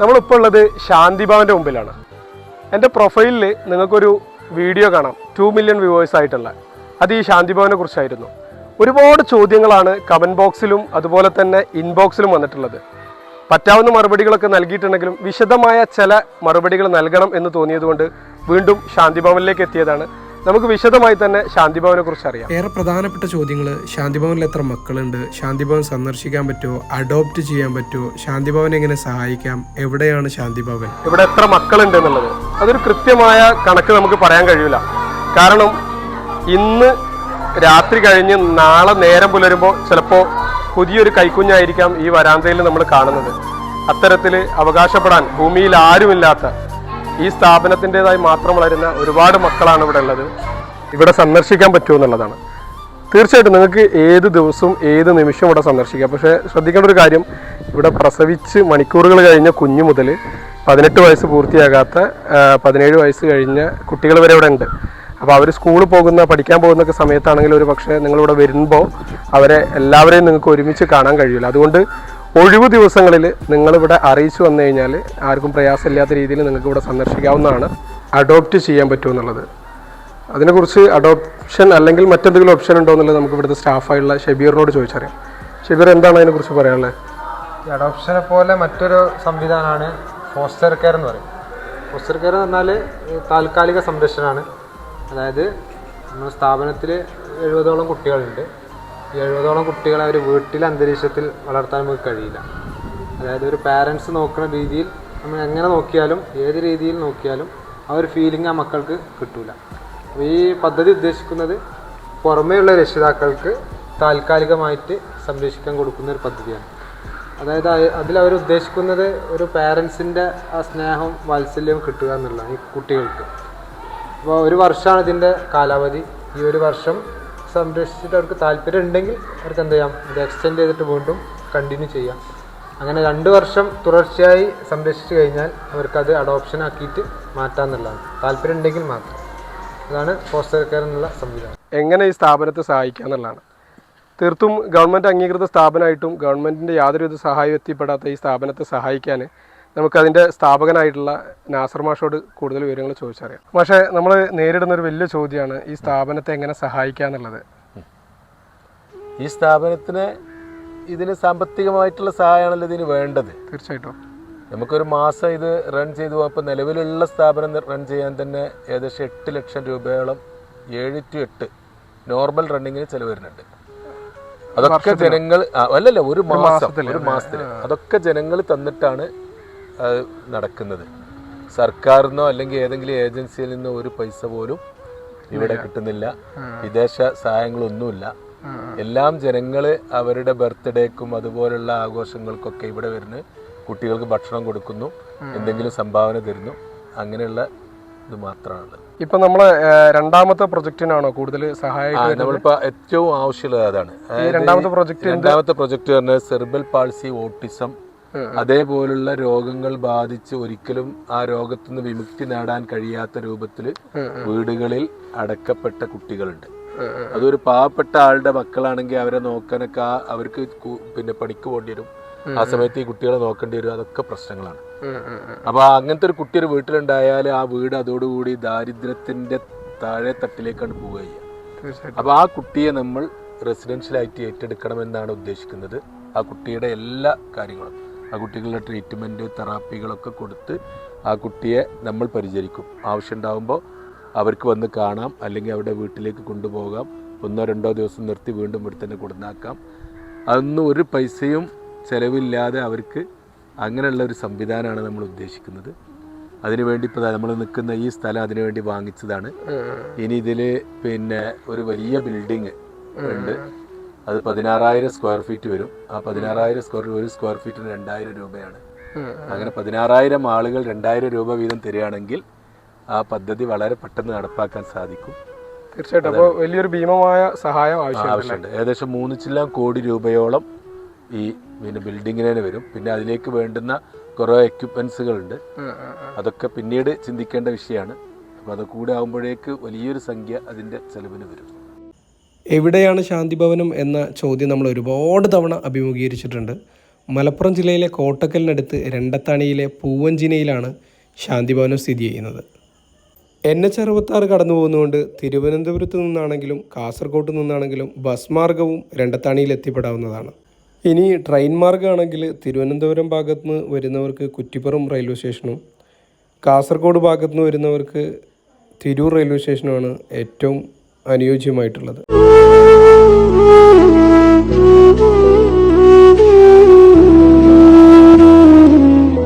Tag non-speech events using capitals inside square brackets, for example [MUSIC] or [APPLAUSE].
നമ്മളിപ്പോൾ ഉള്ളത് ശാന്തിഭവന്റെ മുമ്പിലാണ്. എന്റെ പ്രൊഫൈലിൽ നിങ്ങൾക്കൊരു വീഡിയോ കാണാം. ടു മില്യൺ വ്യൂവേഴ്സ് ആയിട്ടുള്ള. അത് ഈ ശാന്തിഭവനെ കുറിച്ചായിരുന്നു. ഒരുപാട് ചോദ്യങ്ങളാണ് കമന്റ് ബോക്സിലും അതുപോലെ തന്നെ ഇൻബോക്സിലും വന്നിട്ടുള്ളത്. പറ്റാവുന്ന മറുപടികളൊക്കെ നൽകിയിട്ടുണ്ടെങ്കിലും വിശദമായ ചില മറുപടികൾ നൽകണം എന്ന് തോന്നിയതുകൊണ്ട് വീണ്ടും ശാന്തിഭവനിലേക്ക് എത്തിയതാണ്. നമുക്ക് വിശദമായി തന്നെ ശാന്തിഭവനെ കുറിച്ച് അറിയാം. ഏറെ പ്രധാനപ്പെട്ട ചോദ്യങ്ങൾ ശാന്തിഭവനിൽ എത്ര മക്കളുണ്ട് ശാന്തിഭവൻ സന്ദർശിക്കാൻ പറ്റുമോ അഡോപ്റ്റ് ചെയ്യാൻ പറ്റുമോ ശാന്തിഭവൻ എങ്ങനെ സഹായിക്കാം എവിടെയാണ് ശാന്തിഭവൻ? ഇവിടെ എത്ര മക്കളുണ്ട് എന്നുള്ളത്. അതൊരു കൃത്യമായ കണക്ക് നമുക്ക് പറയാൻ കഴിയില്ല കാരണം ഇന്ന് രാത്രി കഴിഞ്ഞ് നാളെ നേരം പുലരുമ്പോൾ ചിലപ്പോൾ പുതിയൊരു കൈക്കുഞ്ഞായിരിക്കാം ഈ വരാന്തയിൽ നമ്മൾ കാണുന്നത്. അത്തരത്തിൽ അവകാശപ്പെടാൻ ഭൂമിയിൽ ആരുമില്ലാത്ത ഈ സ്ഥാപനത്തിന്റെതായി മാത്രം വളരുന്ന ഒരുപാട് മക്കളാണ് ഇവിടെ ഉള്ളത്. ഇവിടെ സന്ദർശിക്കാൻ പറ്റുമെന്നുള്ളതാണ് തീർച്ചയായിട്ടും നിങ്ങൾക്ക് ഏത് ദിവസവും ഏത് നിമിഷവും ഇവിടെ സന്ദർശിക്കാം. പക്ഷേ ശ്രദ്ധിക്കേണ്ട ഒരു കാര്യം ഇവിടെ പ്രസവിച്ച് മണിക്കൂറുകൾ കഴിഞ്ഞ കുഞ്ഞു മുതൽ പതിനെട്ട് വയസ്സ് പൂർത്തിയാകാത്ത പതിനേഴ് വയസ്സ് കഴിഞ്ഞ കുട്ടികൾ വരെ ഇവിടെ ഉണ്ട്. അപ്പോൾ അവർ സ്കൂളിൽ പോകുന്ന പഠിക്കാൻ പോകുന്ന സമയത്താണെങ്കിൽ ഒരു പക്ഷേ നിങ്ങളിവിടെ വരുമ്പോൾ അവരെ എല്ലാവരെയും നിങ്ങൾക്ക് ഒരുമിച്ച് കാണാൻ കഴിയില്ല. അതുകൊണ്ട് ഒഴിവ് ദിവസങ്ങളിൽ നിങ്ങളിവിടെ അറിയിച്ചു വന്നു കഴിഞ്ഞാൽ ആർക്കും പ്രയാസമില്ലാത്ത രീതിയിൽ നിങ്ങൾക്ക് ഇവിടെ സന്ദർശിക്കാവുന്നതാണ്. അഡോപ്റ്റ് ചെയ്യാൻ പറ്റുമെന്നുള്ളത് അതിനെക്കുറിച്ച് അഡോപ്ഷൻ അല്ലെങ്കിൽ മറ്റെന്തെങ്കിലും ഓപ്ഷൻ ഉണ്ടോ എന്നുള്ളത് നമുക്ക് ഇവിടുത്തെ സ്റ്റാഫായുള്ള ഷബീറിനോട് ചോദിച്ചറിയാം. ഷബീർ എന്താണ് അതിനെക്കുറിച്ച് പറയാനുള്ളത്? അഡോപ്ഷനെ പോലെ മറ്റൊരു സംവിധാനമാണ് ഫോസ്റ്റർ കെയർ എന്ന് പറയും. ഫോസ്റ്റർ കെയർ എന്ന് പറഞ്ഞാൽ താൽക്കാലിക സംരക്ഷണമാണ്. അതായത് നമ്മുടെ സ്ഥാപനത്തിൽ എഴുപതോളം കുട്ടികളുണ്ട്. എഴുപതോളം കുട്ടികളെ അവർ വീട്ടിലെ അന്തരീക്ഷത്തിൽ വളർത്താൻ നമുക്ക് കഴിയില്ല. അതായത് ഒരു പാരൻസ് നോക്കുന്ന രീതിയിൽ നമ്മൾ എങ്ങനെ നോക്കിയാലും ഏത് രീതിയിൽ നോക്കിയാലും ആ ഒരു ഫീലിംഗ് ആ മക്കൾക്ക് കിട്ടില്ല അപ്പോൾ ഈ പദ്ധതി ഉദ്ദേശിക്കുന്നത് പുറമേയുള്ള രക്ഷിതാക്കൾക്ക് താൽക്കാലികമായിട്ട് സംരക്ഷിക്കാൻ കൊടുക്കുന്ന ഒരു പദ്ധതിയാണ്. അതായത് അതിൽ അവർ ഉദ്ദേശിക്കുന്നത് ഒരു പാരൻസിന്റെ ആ സ്നേഹവും വാത്സല്യവും കിട്ടുക എന്നുള്ളതാണ് ഈ കുട്ടികൾക്ക്. അപ്പോൾ ഒരു വർഷമാണ് ഇതിന്റെ കാലാവധി. ഈ ഒരു വർഷം സംരക്ഷിച്ചിട്ട് അവർക്ക് താല്പര്യം ഉണ്ടെങ്കിൽ അവർക്ക് എന്ത് ചെയ്യാം? ഇത് എക്സ്റ്റെൻഡ് ചെയ്തിട്ട് വീണ്ടും കണ്ടിന്യൂ ചെയ്യാം. അങ്ങനെ രണ്ട് വർഷം തുടർച്ചയായി സംരക്ഷിച്ചു കഴിഞ്ഞാൽ അവർക്കത് അഡോപ്ഷൻ ആക്കിയിട്ട് മാറ്റാമെന്നുള്ളതാണ് താല്പര്യം ഉണ്ടെങ്കിൽ മാത്രം. അതാണ് ഫോസ്റ്റർ കെയർ എന്നുള്ള സംവിധാനം. എങ്ങനെ ഈ സ്ഥാപനത്തെ സഹായിക്കുക എന്നുള്ളതാണ്. തീർത്തും ഗവൺമെന്റ് അംഗീകൃത സ്ഥാപനമായിട്ടും ഗവൺമെന്റിന്റെ യാതൊരുവിധ സഹായം എത്തിപ്പെടാത്ത ഈ സ്ഥാപനത്തെ സഹായിക്കാൻ നമുക്കതിന്റെ സ്ഥാപകനായിട്ടുള്ള നാസർ മാഷോട് കൂടുതൽ വിവരങ്ങൾ ചോദിച്ചറിയാം. പക്ഷേ നമ്മൾ നേരിടുന്ന ഒരു വലിയ ചോദ്യമാണ് ഈ സ്ഥാപനത്തെ എങ്ങനെ സഹായിക്കുക എന്നുള്ളത്. ഈ സ്ഥാപനത്തിന് ഇതിന് സാമ്പത്തികമായിട്ടുള്ള സഹായമാണല്ലോ ഇതിന് വേണ്ടത്. തീർച്ചയായിട്ടും. നമുക്കൊരു മാസം ഇത് റൺ ചെയ്തു പോകുമ്പോൾ നിലവിലുള്ള സ്ഥാപനം റൺ ചെയ്യാൻ തന്നെ ഏകദേശം എട്ട് ലക്ഷം രൂപയോളം ഏഴ് ടു എട്ട് നോർമൽ റണ്ണിങ്ങിന് ചെലവ് വരുന്നുണ്ട്. അതൊക്കെ ജനങ്ങൾ അല്ലല്ല ഒരു മാസം ഒരു മാസത്തിൽ അതൊക്കെ ജനങ്ങൾ തന്നിട്ടാണ് അത് നടക്കുന്നത്. സർക്കാരിൽ നിന്നോ അല്ലെങ്കിൽ ഏതെങ്കിലും ഏജൻസിയിൽ നിന്നോ ഒരു പൈസ പോലും ഇവിടെ കിട്ടുന്നില്ല. വിദേശ സഹായങ്ങളൊന്നുമില്ല. എല്ലാം ജനങ്ങൾ അവരുടെ ബർത്ത്ഡേക്കും അതുപോലുള്ള ആഘോഷങ്ങൾക്കൊക്കെ ഇവിടെ വരുന്ന കുട്ടികൾക്ക് ഭക്ഷണം കൊടുക്കുന്നു എന്തെങ്കിലും സംഭാവന തരുന്നു. അങ്ങനെയുള്ള ഇത് മാത്രമാണുള്ളത്. ഇപ്പൊ നമ്മൾ രണ്ടാമത്തെ പ്രൊജക്റ്റിനാണോ കൂടുതൽ സഹായം നമ്മളിപ്പോ ഏറ്റവും ആവശ്യമുള്ളത് അതാണ്. രണ്ടാമത്തെ പ്രൊജക്ട് രണ്ടാമത്തെ പ്രൊജക്ട് പറഞ്ഞാൽ സെർബൽ പാൾസി ഓട്ടിസം അതേപോലുള്ള രോഗങ്ങൾ ബാധിച്ച് ഒരിക്കലും ആ രോഗത്തു നിന്ന് വിമുക്തി നേടാൻ കഴിയാത്ത രൂപത്തിൽ വീടുകളിൽ അടക്കപ്പെട്ട കുട്ടികളുണ്ട്. അതൊരു പാവപ്പെട്ട ആളുടെ മക്കളാണെങ്കിൽ അവരെ നോക്കാനൊക്കെ അവർക്ക് പിന്നെ പണിക്ക് പോകേണ്ടി വരും. ആ സമയത്ത് ഈ കുട്ടികളെ നോക്കേണ്ടി വരും. അതൊക്കെ പ്രശ്നങ്ങളാണ്. അപ്പൊ അങ്ങനത്തെ ഒരു കുട്ടി ഒരു വീട്ടിലുണ്ടായാൽ ആ വീട് അതോടുകൂടി ദാരിദ്ര്യത്തിന്റെ താഴെ തട്ടിലേക്കാണ് പോവുക ചെയ്യുക. അപ്പൊ ആ കുട്ടിയെ നമ്മൾ റെസിഡൻഷ്യലായിട്ട് ഏറ്റെടുക്കണമെന്നാണ് ഉദ്ദേശിക്കുന്നത്. ആ കുട്ടിയുടെ എല്ലാ കാര്യങ്ങളും. ആ കുട്ടികളുടെ ട്രീറ്റ്മെന്റ് തെറാപ്പികളൊക്കെ കൊടുത്ത് ആ കുട്ടിയെ നമ്മൾ പരിചരിക്കും. ആവശ്യമുണ്ടാകുമ്പോൾ അവർക്ക് വന്ന് കാണാം അല്ലെങ്കിൽ അവരുടെ വീട്ടിലേക്ക് കൊണ്ടുപോകാം. ഒന്നോ രണ്ടോ ദിവസം നിർത്തി വീണ്ടും ഇവിടെ തന്നെ കൊടുന്നാക്കാം അതൊന്നും ഒരു പൈസയും ചിലവില്ലാതെ അവർക്ക് അങ്ങനെയുള്ള ഒരു സംവിധാനമാണ് നമ്മൾ ഉദ്ദേശിക്കുന്നത്. അതിനുവേണ്ടി ഇപ്പോൾ നമ്മൾ നിൽക്കുന്ന ഈ സ്ഥലം അതിനുവേണ്ടി വാങ്ങിച്ചതാണ്. ഇനി ഇതിൽ പിന്നെ ഒരു വലിയ ബിൽഡിങ് ഉണ്ട്. അത് പതിനാറായിരം സ്ക്വയർ ഫീറ്റ് വരും. ആ പതിനാറായിരം സ്ക്വയർ ഒരു സ്ക്വയർ ഫീറ്റിന് രണ്ടായിരം രൂപയാണ്. അങ്ങനെ പതിനാറായിരം ആളുകൾ രണ്ടായിരം രൂപ വീതം തരികയാണെങ്കിൽ ആ പദ്ധതി വളരെ പെട്ടെന്ന് നടപ്പാക്കാൻ സാധിക്കും. തീർച്ചയായിട്ടും. അപ്പോൾ വലിയൊരു ഭീമമായ സഹായം ആവശ്യമുണ്ട്. ഏകദേശം മൂന്ന് ചില്ലാം കോടി രൂപയോളം ഈ പിന്നെ ബിൽഡിങ്ങിനെ വരും. പിന്നെ അതിലേക്ക് വേണ്ടുന്ന കുറേ എക്യുപ്മെന്റ്സുകളുണ്ട് അതൊക്കെ പിന്നീട് ചിന്തിക്കേണ്ട വിഷയമാണ്. അപ്പോൾ അത് കൂടെ ആകുമ്പോഴേക്ക് വലിയൊരു സംഖ്യ അതിന്റെ ചെലവിന് വരും. എവിടെയാണ് ശാന്തിഭവനം എന്ന ചോദ്യം നമ്മൾ ഒരുപാട് തവണ അഭിമുഖീകരിച്ചിട്ടുണ്ട്. മലപ്പുറം ജില്ലയിലെ കോട്ടക്കലിനടുത്ത് രണ്ടത്താണിയിലെ പൂവഞ്ചിനയിലാണ് ശാന്തിഭവനം സ്ഥിതി ചെയ്യുന്നത്. എൻ എച്ച് അറുപത്താറ് കടന്നു പോകുന്നതുകൊണ്ട് തിരുവനന്തപുരത്ത് നിന്നാണെങ്കിലും കാസർഗോഡ് നിന്നാണെങ്കിലും ബസ് മാർഗവും രണ്ടത്താണിയിൽ എത്തിപ്പെടാവുന്നതാണ്. ഇനി ട്രെയിൻ മാർഗമാണെങ്കിൽ തിരുവനന്തപുരം ഭാഗത്ത് നിന്ന് വരുന്നവർക്ക് കുറ്റിപ്പുറം റെയിൽവേ സ്റ്റേഷനും കാസർഗോഡ് ഭാഗത്ത് നിന്ന് വരുന്നവർക്ക് തിരൂർ റെയിൽവേ സ്റ്റേഷനുമാണ് ഏറ്റവും അനുയോജ്യമായിട്ടുള്ളത്. Ooh. [LAUGHS]